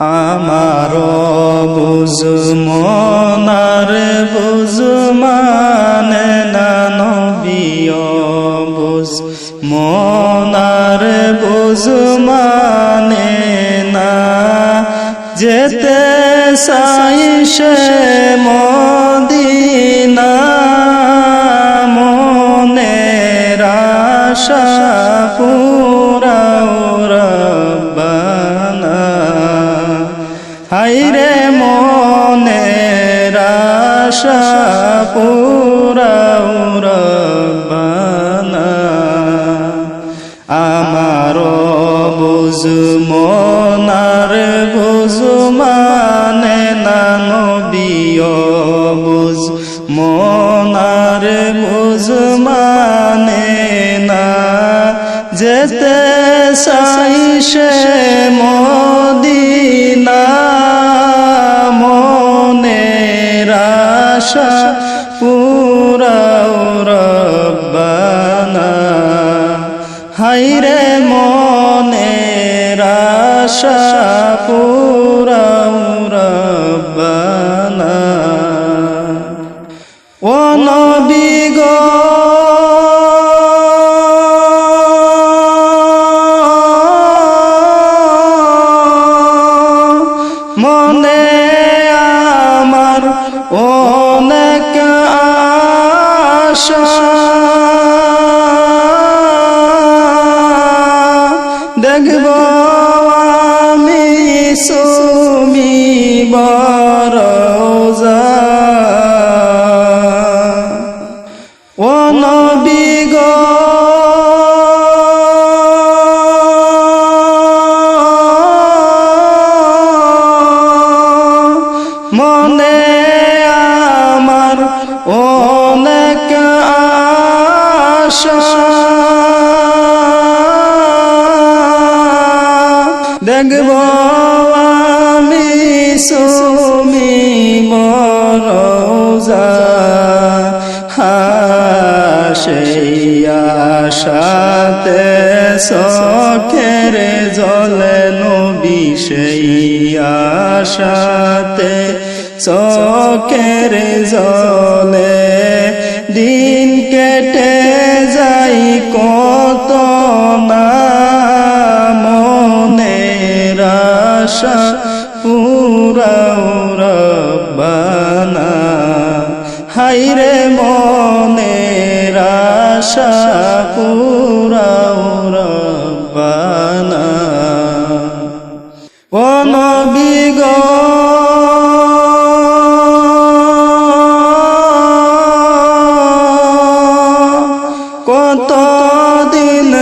আমার বুঝ মনার বুঝ মানে না নবিয় বুঝ মনার বুঝ মানে না। যেতে সাই সে মদিনা, মনের আশা পুরাও হাইরে মনে রব্বানা। আমার বুঝ মনার বুঝ মানে আশা পুরাও রব্বানা। হাইরে মনের আশা পুরাও অনেক আশা। আশা দেখব আমি সুমি মরজা। সখের জলে নবী সেই আশাতে চকের জলে দিন কেটে পুরাও রব্বানা। কত দিন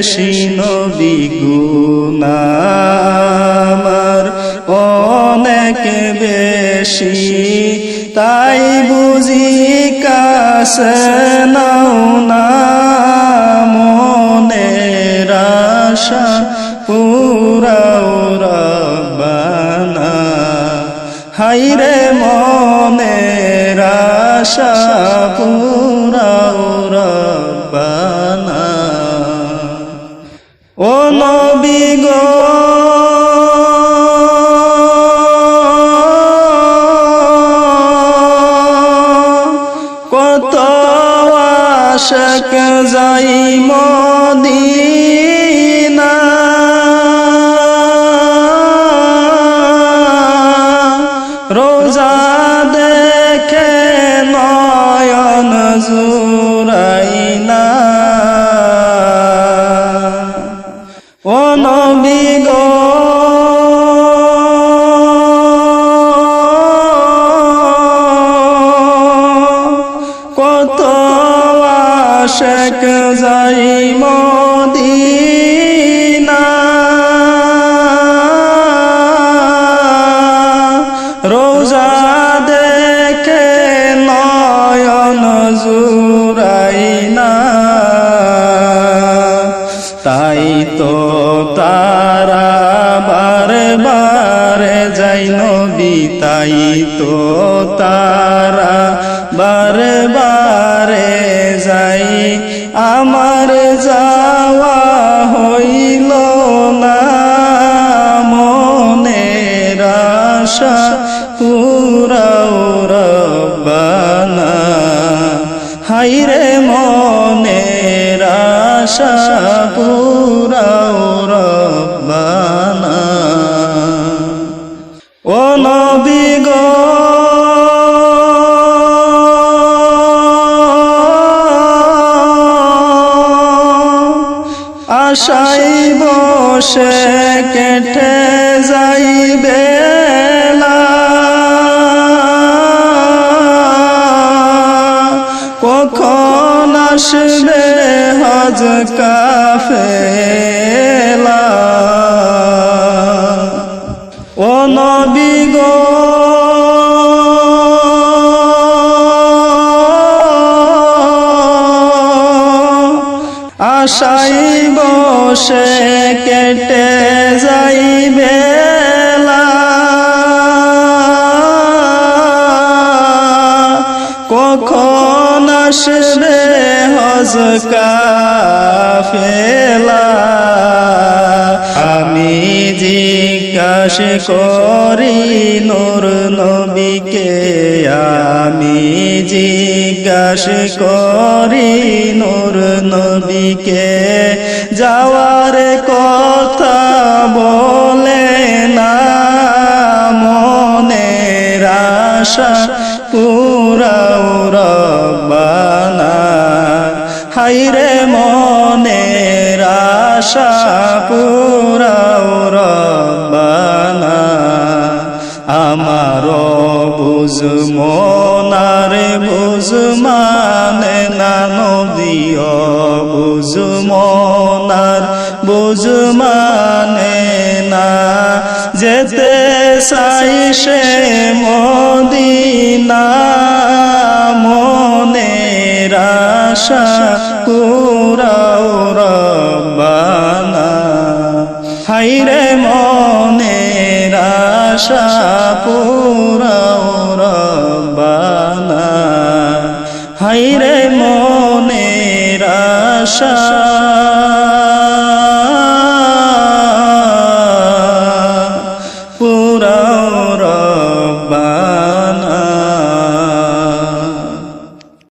বেশি নবী গুনামার অনেক বেশি তাই বুঝি নাও না। 10 নবী তাই তো তারা বারে বারে যাই। আমার যাওয়া গো। আশাই বসে কেটে যাইবে কখন আসবে হজ কাফেলা নবী গো। আশাই বসে কেটে যাইবে কখন আসবে হজ কাফেলা আমি জিজ্ঞাস করি, নূর নবীকে আমি জিজ্ঞাস করি, নূর নবীকে যাওয়ার কথা বলে না। মনে আশা পুরাও রব্বানা। হাইরে মনের আশা পুরাও রব্বানা। আমার বুঝ মনারে বুঝ মানে না নদীয় বুঝ মনার মানে না। যেতে চাই সে মদিনা, মনের আশা পুরাও রব্বানা। হাইরে মনে আশা পুরাও রব্বানা। হাইরে মনে আশা